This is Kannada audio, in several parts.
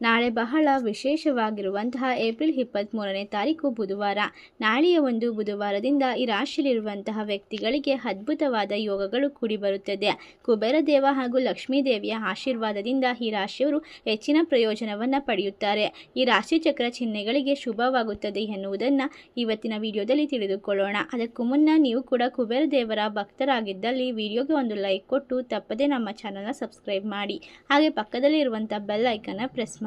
ನಾಳೆ ಬಹಳ ವಿಶೇಷವಾಗಿರುವಂತಹ ಏಪ್ರಿಲ್ ಇಪ್ಪತ್ತ್ಮೂರನೇ ತಾರೀಕು ಬುಧವಾರ. ನಾಳೆಯ ಒಂದು ಬುಧವಾರದಿಂದ ಈ ರಾಶಿಯಲ್ಲಿರುವಂತಹ ವ್ಯಕ್ತಿಗಳಿಗೆ ಅದ್ಭುತವಾದ ಯೋಗಗಳು ಕೂಡಿ ಬರುತ್ತದೆ ಕುಬೇರ ದೇವ ಹಾಗೂ ಲಕ್ಷ್ಮೀ ದೇವಿಯ ಆಶೀರ್ವಾದದಿಂದ ಈ ರಾಶಿಯವರು ಹೆಚ್ಚಿನ ಪ್ರಯೋಜನವನ್ನು ಪಡೆಯುತ್ತಾರೆ. ಈ ರಾಶಿ ಚಕ್ರ ಚಿಹ್ನೆಗಳಿಗೆ ಶುಭವಾಗುತ್ತದೆ ಎನ್ನುವುದನ್ನು ಇವತ್ತಿನ ವಿಡಿಯೋದಲ್ಲಿ ತಿಳಿದುಕೊಳ್ಳೋಣ. ಅದಕ್ಕೂ ಮುನ್ನ ನೀವು ಕೂಡ ಕುಬೇರ ದೇವರ ಭಕ್ತರಾಗಿದ್ದಲ್ಲಿ ವಿಡಿಯೋಗೆ ಒಂದು ಲೈಕ್ ಕೊಟ್ಟು ತಪ್ಪದೇ ನಮ್ಮ ಚಾನಲ್ನ ಸಬ್ಸ್ಕ್ರೈಬ್ ಮಾಡಿ. ಹಾಗೆ ಪಕ್ಕದಲ್ಲಿ ಇರುವಂಥ ಬೆಲ್ ಐಕನ್ನ ಪ್ರೆಸ್ ಮಾಡಿ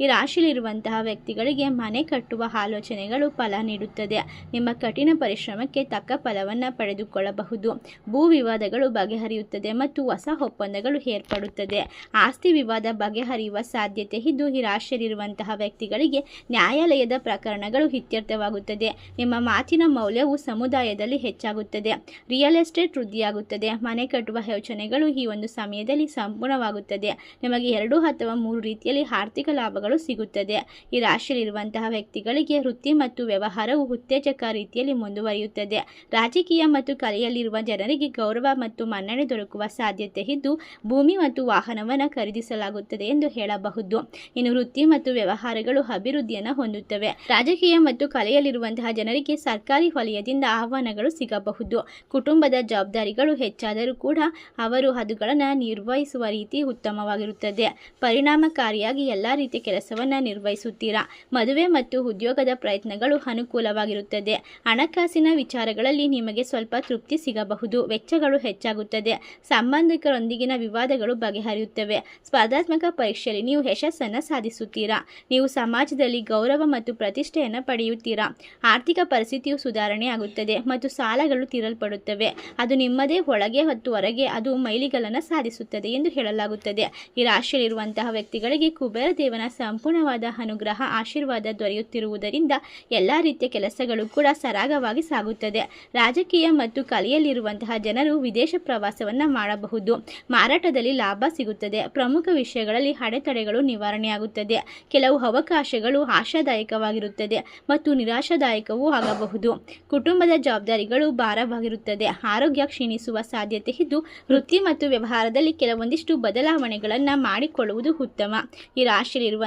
ಈ ರಾಶಿಯಲ್ಲಿರುವಂತಹ ವ್ಯಕ್ತಿಗಳಿಗೆ ಮನೆ ಕಟ್ಟುವ ಆಲೋಚನೆಗಳು ಫಲ ನೀಡುತ್ತದೆ. ನಿಮ್ಮ ಕಠಿಣ ಪರಿಶ್ರಮಕ್ಕೆ ತಕ್ಕ ಫಲವನ್ನು ಪಡೆದುಕೊಳ್ಳಬಹುದು. ಭೂ ವಿವಾದಗಳು ಬಗೆಹರಿಯುತ್ತದೆ ಮತ್ತು ಹೊಸ ಒಪ್ಪಂದಗಳು ಏರ್ಪಡುತ್ತದೆ. ಆಸ್ತಿ ವಿವಾದ ಬಗೆಹರಿಯುವ ಸಾಧ್ಯತೆ ಇದ್ದು, ಈ ರಾಶಿಯಲ್ಲಿರುವಂತಹ ವ್ಯಕ್ತಿಗಳಿಗೆ ನ್ಯಾಯಾಲಯದ ಪ್ರಕರಣಗಳು ಇತ್ಯರ್ಥವಾಗುತ್ತದೆ. ನಿಮ್ಮ ಮಾತಿನ ಮೌಲ್ಯವು ಸಮುದಾಯದಲ್ಲಿ ಹೆಚ್ಚಾಗುತ್ತದೆ. ರಿಯಲ್ ಎಸ್ಟೇಟ್ ವೃದ್ಧಿಯಾಗುತ್ತದೆ. ಮನೆ ಕಟ್ಟುವ ಯೋಚನೆಗಳು ಈ ಒಂದು ಸಮಯದಲ್ಲಿ ಸಂಪೂರ್ಣವಾಗುತ್ತದೆ. ನಿಮಗೆ ಎರಡು ಅಥವಾ ಮೂರು ರೀತಿಯಲ್ಲಿ ಆರ್ಥಿಕ ಲಾಭಗಳು ಸಿಗುತ್ತದೆ. ಈ ರಾಶಿಯಲ್ಲಿರುವಂತಹ ವ್ಯಕ್ತಿಗಳಿಗೆ ವೃತ್ತಿ ಮತ್ತು ವ್ಯವಹಾರವು ಉತ್ತೇಜಕ ರೀತಿಯಲ್ಲಿ ಮುಂದುವರಿಯುತ್ತದೆ. ರಾಜಕೀಯ ಮತ್ತು ಕಲೆಯಲ್ಲಿರುವ ಜನರಿಗೆ ಗೌರವ ಮತ್ತು ಮನ್ನಣೆ ದೊರಕುವ ಸಾಧ್ಯತೆ ಇದ್ದು, ಭೂಮಿ ಮತ್ತು ವಾಹನವನ್ನು ಖರೀದಿಸಲಾಗುತ್ತದೆ ಎಂದು ಹೇಳಬಹುದು. ಇನ್ನು ವೃತ್ತಿ ಮತ್ತು ವ್ಯವಹಾರಗಳು ಅಭಿವೃದ್ಧಿಯನ್ನು ಹೊಂದುತ್ತವೆ. ರಾಜಕೀಯ ಮತ್ತು ಕಲೆಯಲ್ಲಿರುವಂತಹ ಜನರಿಗೆ ಸರ್ಕಾರಿ ವಲಯದಿಂದ ಆಹ್ವಾನಗಳು ಸಿಗಬಹುದು. ಕುಟುಂಬದ ಜವಾಬ್ದಾರಿಗಳು ಹೆಚ್ಚಾದರೂ ಕೂಡ ಅವರು ಅದುಗಳನ್ನು ನಿರ್ವಹಿಸುವ ರೀತಿ ಉತ್ತಮವಾಗಿರುತ್ತದೆ. ಪರಿಣಾಮಕಾರಿಯಾಗಿ ಎಲ್ಲ ರೀತಿಯ ಕೆಲಸವನ್ನು ನಿರ್ವಹಿಸುತ್ತೀರಾ? ಮದುವೆ ಮತ್ತು ಉದ್ಯೋಗದ ಪ್ರಯತ್ನಗಳು ಅನುಕೂಲವಾಗಿರುತ್ತದೆ. ಹಣಕಾಸಿನ ವಿಚಾರಗಳಲ್ಲಿ ನಿಮಗೆ ಸ್ವಲ್ಪ ತೃಪ್ತಿ ಸಿಗಬಹುದು. ವೆಚ್ಚಗಳು ಹೆಚ್ಚಾಗುತ್ತದೆ. ಸಂಬಂಧಿಕರೊಂದಿಗಿನ ವಿವಾದಗಳು ಬಗೆಹರಿಯುತ್ತವೆ. ಸ್ಪರ್ಧಾತ್ಮಕ ಪರೀಕ್ಷೆಯಲ್ಲಿ ನೀವು ಯಶಸ್ಸನ್ನು ಸಾಧಿಸುತ್ತೀರಾ? ನೀವು ಸಮಾಜದಲ್ಲಿ ಗೌರವ ಮತ್ತು ಪ್ರತಿಷ್ಠೆಯನ್ನು ಪಡೆಯುತ್ತೀರಾ? ಆರ್ಥಿಕ ಪರಿಸ್ಥಿತಿಯು ಸುಧಾರಣೆ ಆಗುತ್ತದೆ ಮತ್ತು ಸಾಲಗಳು ತೀರಲ್ಪಡುತ್ತವೆ. ಅದು ನಿಮ್ಮದೇ ಒಳಗೆ ಮತ್ತು ಹೊರಗೆ, ಅದು ಮೈಲಿಗಲನ್ನು ಸಾಧಿಸುತ್ತದೆ ಎಂದು ಹೇಳಲಾಗುತ್ತದೆ. ಈ ರಾಶಿಯಲ್ಲಿರುವಂತಹ ವ್ಯಕ್ತಿಗಳಿಗೆ ಕುಬೇರ ದೇವನ ಸಂಪೂರ್ಣವಾದ ಅನುಗ್ರಹ, ಆಶೀರ್ವಾದ ದೊರೆಯುತ್ತಿರುವುದರಿಂದ ಎಲ್ಲ ರೀತಿಯ ಕೆಲಸಗಳು ಕೂಡ ಸರಾಗವಾಗಿ ಸಾಗುತ್ತದೆ. ರಾಜಕೀಯ ಮತ್ತು ಕಲೆಯಲ್ಲಿರುವಂತಹ ಜನರು ವಿದೇಶ ಪ್ರವಾಸವನ್ನು ಮಾಡಬಹುದು. ಮಾರಾಟದಲ್ಲಿ ಲಾಭ ಸಿಗುತ್ತದೆ. ಪ್ರಮುಖ ವಿಷಯಗಳಲ್ಲಿ ಅಡೆತಡೆಗಳು ನಿವಾರಣೆಯಾಗುತ್ತದೆ. ಕೆಲವು ಅವಕಾಶಗಳು ಆಶಾದಾಯಕವಾಗಿರುತ್ತದೆ ಮತ್ತು ನಿರಾಶಾದಾಯಕವೂ ಆಗಬಹುದು. ಕುಟುಂಬದ ಜವಾಬ್ದಾರಿಗಳು ಭಾರವಾಗಿರುತ್ತದೆ. ಆರೋಗ್ಯ ಕ್ಷೀಣಿಸುವ ಸಾಧ್ಯತೆ ಇದ್ದು, ವೃತ್ತಿ ಮತ್ತು ವ್ಯವಹಾರದಲ್ಲಿ ಕೆಲವೊಂದಿಷ್ಟು ಬದಲಾವಣೆಗಳನ್ನು ಮಾಡಿಕೊಳ್ಳುವುದು ಉತ್ತಮ. ಈ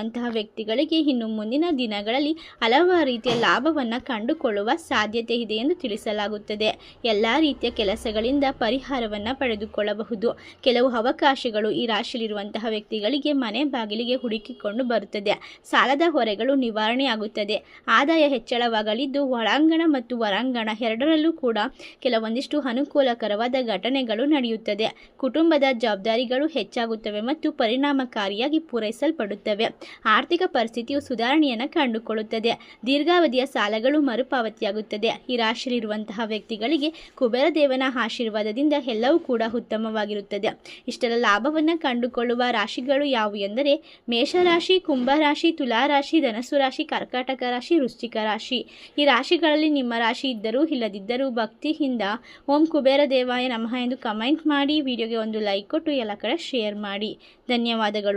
ರಾಶಿಯಲ್ಲಿರುವಂತಹ ವ್ಯಕ್ತಿಗಳಿಗೆ ಇನ್ನು ಮುಂದಿನ ದಿನಗಳಲ್ಲಿ ಹಲವಾರು ರೀತಿಯ ಲಾಭವನ್ನು ಕಂಡುಕೊಳ್ಳುವ ಸಾಧ್ಯತೆ ಇದೆ ಎಂದು ತಿಳಿಸಲಾಗುತ್ತದೆ. ಎಲ್ಲ ರೀತಿಯ ಕೆಲಸಗಳಿಂದ ಪರಿಹಾರವನ್ನು ಪಡೆದುಕೊಳ್ಳಬಹುದು. ಕೆಲವು ಅವಕಾಶಗಳು ಈ ರಾಶಿಯಲ್ಲಿರುವಂತಹ ವ್ಯಕ್ತಿಗಳಿಗೆ ಮನೆ ಬಾಗಿಲಿಗೆ ಹುಡುಕಿಕೊಂಡು ಬರುತ್ತದೆ. ಸಾಲದ ಹೊರೆಗಳು ನಿವಾರಣೆಯಾಗುತ್ತದೆ. ಆದಾಯ ಹೆಚ್ಚಳವಾಗಲಿದ್ದು, ಒಳಾಂಗಣ ಮತ್ತು ಹೊರಾಂಗಣ ಎರಡರಲ್ಲೂ ಕೂಡ ಕೆಲವೊಂದಿಷ್ಟು ಅನುಕೂಲಕರವಾದ ಘಟನೆಗಳು ನಡೆಯುತ್ತದೆ. ಕುಟುಂಬದ ಜವಾಬ್ದಾರಿಗಳು ಹೆಚ್ಚಾಗುತ್ತವೆ ಮತ್ತು ಪರಿಣಾಮಕಾರಿಯಾಗಿ ಪೂರೈಸಲ್ಪಡುತ್ತವೆ. ಆರ್ಥಿಕ ಪರಿಸ್ಥಿತಿಯು ಸುಧಾರಣೆಯನ್ನು ಕಂಡುಕೊಳ್ಳುತ್ತದೆ. ದೀರ್ಘಾವಧಿಯ ಸಾಲಗಳು ಮರುಪಾವತಿಯಾಗುತ್ತದೆ. ಈ ರಾಶಿಯಲ್ಲಿರುವಂತಹ ವ್ಯಕ್ತಿಗಳಿಗೆ ಕುಬೇರ ದೇವನ ಆಶೀರ್ವಾದದಿಂದ ಎಲ್ಲವೂ ಕೂಡ ಉತ್ತಮವಾಗಿರುತ್ತದೆ. ಇಷ್ಟರ ಲಾಭವನ್ನು ಕಂಡುಕೊಳ್ಳುವ ರಾಶಿಗಳು ಯಾವುವು ಎಂದರೆ ಮೇಷರಾಶಿ, ಕುಂಭರಾಶಿ, ತುಲಾರಾಶಿ, ಧನಸ್ಸು ರಾಶಿ, ಕರ್ಕಾಟಕ ರಾಶಿ, ವೃಶ್ಚಿಕ ರಾಶಿ. ಈ ರಾಶಿಗಳಲ್ಲಿ ನಿಮ್ಮ ರಾಶಿ ಇದ್ದರೂ ಇಲ್ಲದಿದ್ದರೂ ಭಕ್ತಿಯಿಂದ ಓಂ ಕುಬೇರ ದೇವಾಯ ನಮಃ ಎಂದು ಕಮೆಂಟ್ ಮಾಡಿ, ವಿಡಿಯೋಗೆ ಒಂದು ಲೈಕ್ ಕೊಟ್ಟು ಎಲ್ಲ ಕಡೆ ಶೇರ್ ಮಾಡಿ. ಧನ್ಯವಾದಗಳು.